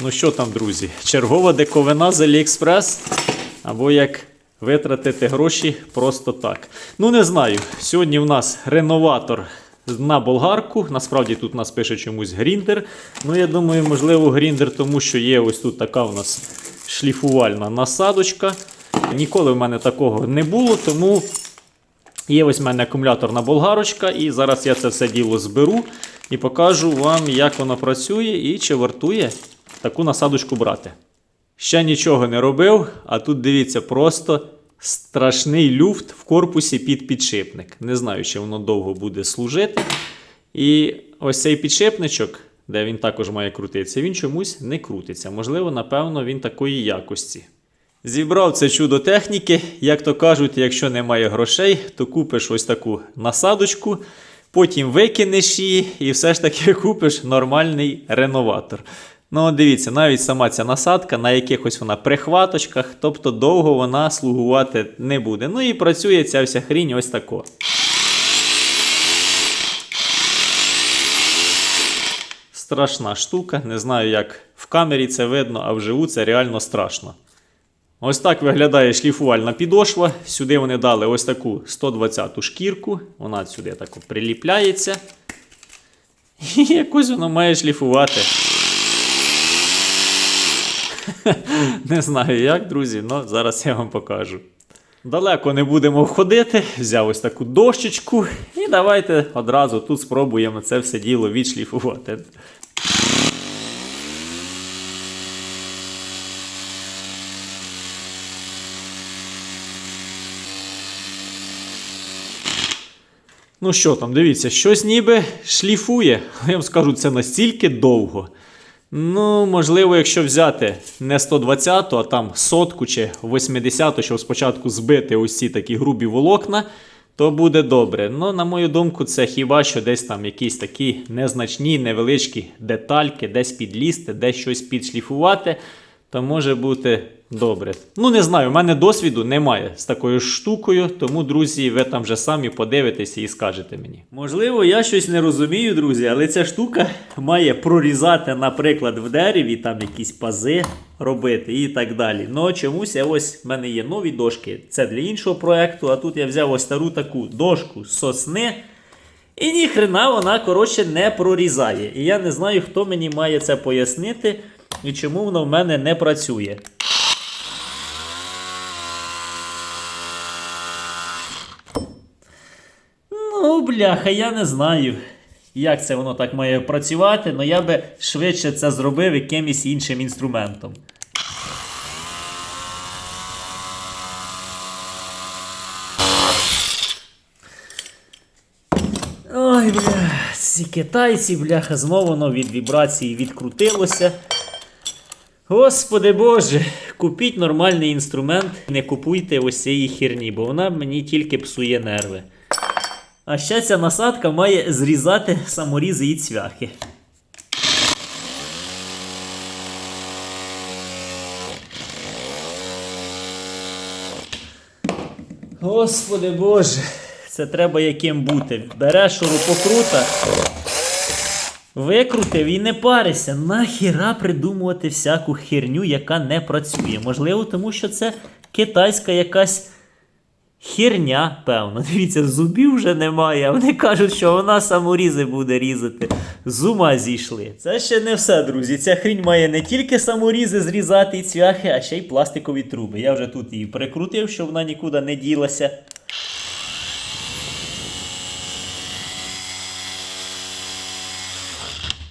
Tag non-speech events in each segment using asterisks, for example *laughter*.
Ну що там, друзі? Чергова дековина з AliExpress. Або як витратити гроші просто так. Ну, не знаю. Сьогодні в нас реноватор на болгарку. Насправді тут нас пише чомусь гріндер. Ну, я думаю, можливо, гріндер, тому що є ось тут така у нас шліфувальна насадочка. Ніколи в мене такого не було, тому Є ось в мене акумуляторна болгарочка, і зараз я це все діло зберу і покажу вам, як воно працює і чи вартує таку насадочку брати. Ще нічого не робив, а тут дивіться, просто страшний люфт в корпусі під підшипник. Не знаю, чи воно довго буде служити. І ось цей підшипничок, де він також має крутитися, він чомусь не крутиться. Можливо, напевно, він такої якості. Зібрав це чудо техніки. Як то кажуть, якщо немає грошей, то купиш ось таку насадочку, потім викинеш її і все ж таки *laughs* купиш нормальний реноватор. Ну, от дивіться, навіть сама ця насадка на якихось вона прихваточках, тобто довго вона слугувати не буде. Ну і працює ця вся хрінь ось тако. Страшна штука, не знаю, як в камері це видно, а вживу це реально страшно. Ось так виглядає шліфувальна підошва. Сюди вони дали ось таку 120-ту шкірку. Вона сюди так приліпляється. І якось воно має шліфувати. *laughs* Не знаю як, друзі, але зараз я вам покажу. Далеко не будемо входити. Взяв ось таку дощечку. І давайте одразу тут спробуємо це все діло відшліфувати. Ну що там, дивіться, щось ніби шліфує. Я вам скажу, це настільки довго. Ну, можливо, якщо взяти не 120, а там сотку чи 80, щоб спочатку збити ці такі грубі волокна, то буде добре. Ну, на мою думку, це хіба що десь там якісь такі незначні, невеличкі детальки, десь підлізти, десь щось підшліфувати, то може бути добре. Ну, не знаю, у мене досвіду немає з такою штукою, тому, друзі, ви там вже самі подивитеся і скажете мені. Можливо, я щось не розумію, друзі, але ця штука має прорізати, наприклад, в дереві там якісь пази робити і так далі. Ну, чомусь я ось в мене є нові дошки. Це для іншого проекту, а тут я взяв ось стару таку дошку з сосни. І ніхрена вона, коротше, не прорізає. І я не знаю, хто мені має це пояснити і чому воно в мене не працює. Ну, бляха, я не знаю, як це воно так має працювати, але я би швидше це зробив якимось іншим інструментом. Ой, бля, ці китайці, бляха, знову воно від вібрації відкрутилося. Господи Боже, купіть нормальний інструмент, не купуйте ось цієї херні, бо вона мені тільки псує нерви. А ще ця насадка має зрізати саморізи і цвяхи. Господи Боже, це треба яким бути. Береш шурупокрута, викрутив і не парися. Нахіра придумувати всяку херню, яка не працює. Можливо, тому що це китайська якась. Херня, певно. *laughs* Дивіться, зубів вже немає, а вони кажуть, що вона саморізи буде різати. З ума зійшли. Це ще не все, друзі. Ця хрінь має не тільки саморізи зрізати і цвяхи, а ще й пластикові труби. Я вже тут її прикрутив, щоб вона нікуди не ділася.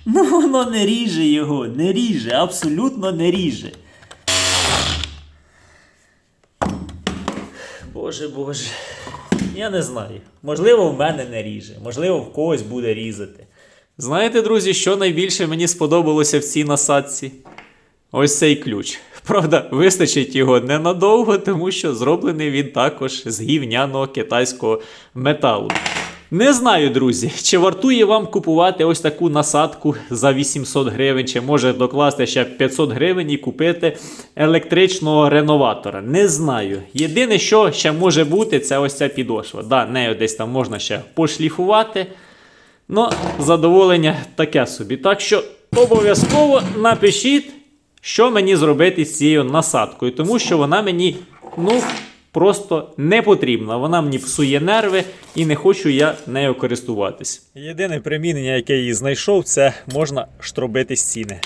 Ну, воно не ріже його, не ріже, абсолютно не ріже. Боже Боже. Я не знаю. Можливо, в мене не ріже, можливо, в когось буде різати. Знаєте, друзі, що найбільше мені сподобалося в цій насадці? Ось цей ключ. Правда, вистачить його ненадовго, тому що зроблений він також з гівняного китайського металу. Не знаю, друзі, чи вартує вам купувати ось таку насадку за 800 гривень, чи може докласти ще 500 гривень і купити електричного реноватора. Не знаю. Єдине, що ще може бути, це ось ця підошва. Да, нею десь там можна ще пошліфувати. Ну, задоволення таке собі. Так що обов'язково напишіть, що мені зробити з цією насадкою, тому що вона мені, ну, просто не потрібна. Вона мені псує нерви і не хочу я нею користуватись. Єдине примінення, яке її знайшов, це можна штробити стіни.